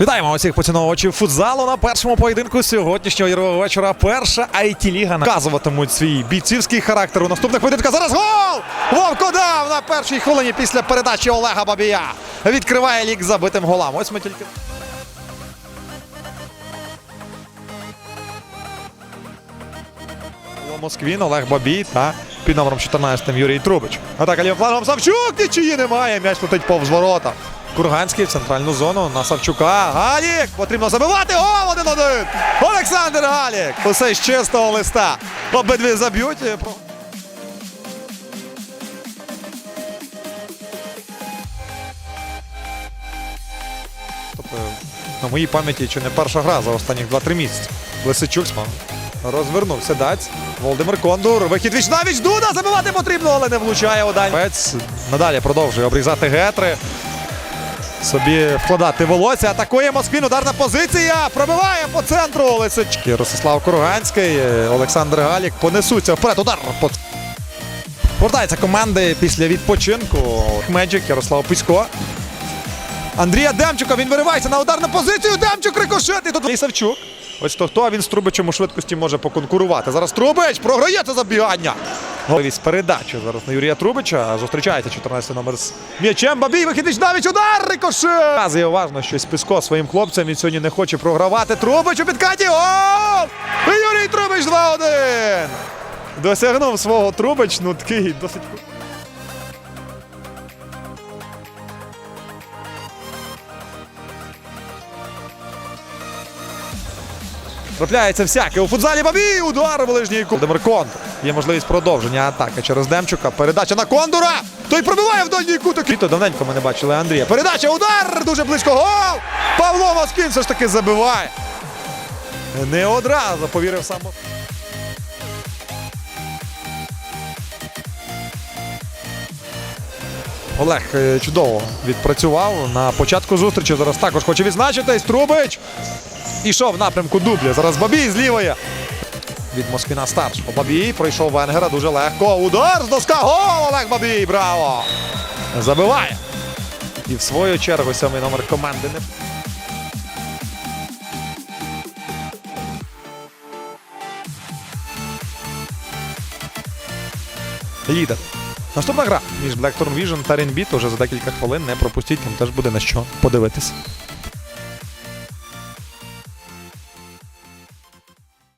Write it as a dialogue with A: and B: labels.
A: Вітаємо усіх поціновувачів футзалу на першому поєдинку сьогоднішнього ігрового вечора. Перша it ліга наказуватимуть свій бійцівський характер у наступних поєдинках. Зараз гол! Вовко дав на першій хвилині після передачі Олега Бабія. Відкриває лік забитим голам. Ось ми тільки. Москвін Олег Бабій та під номером 14 Юрій Трубич. Атака лівим флангом Савчук нічиї немає. М'яч летить повз ворота. Курганський в центральну зону на Савчука. Галік! Потрібно забивати. Гол 1-1! Олександр Галік! Усе з чистого листа. Обидві заб'ють. Тобто, на моїй пам'яті чи не перша гра за останні 2-3 місяці. Лисичук. Розвернувся Дац. Володимир Кондур. Вихід віч на віч. Дуда забивати потрібно, але не влучає. Пець надалі продовжує обрізати гетри. Собі вкладати волосся. Атакує Москвін. Ударна позиція. Пробиває по центру Лисички. Ростислав Куруганський. е, Олександр Галік понесуться вперед. Удар. по- Повертаються команди після відпочинку. Меджик, Ярослав Писько. Андрія Демчука. Він виривається на ударну позицію. Демчук рикошет. І тут Лісавчук. Ось то хто, він з Трубичем у швидкості може поконкурувати. Зараз Трубич програє це забігання. Головість передачу зараз на Юрія Трубича. Зустрічається 14 номер з м'ячем. Бабій вихідний навіть удар рикошет. Показує уважно, щось Писко своїм хлопцям він сьогодні не хоче програвати. Трубич у підкаті. О! Юрій Трубич 2-1. Досягнув свого Трубич. Ну такий досить. Трапляється всяке. У футзалі бабі. Удар ближній кут. Володимир Кондур. Є можливість продовження атаки через Демчука. Передача на Кондура. Той пробиває в дальній куток. Літо давненько ми не бачили Андрія. Передача, удар! Дуже близько. Гол! Павло Москін все ж таки забиває. Не одразу повірив сам. Олег е, чудово відпрацював на початку зустрічі. Зараз також хоче відзначитись. Трубич ішов в напрямку дубля. Зараз Бабій з лівої. Від Москвіна старшого. Бабій пройшов Венгера дуже легко. Удар з доска. Гол! Олег Бабій! Браво! Забиває. І в свою чергу сьомий номер команди не. Лідер. Наступна гра між Blackthorn Vision та Renbit уже за декілька хвилин не пропустіть, там теж буде на що подивитися.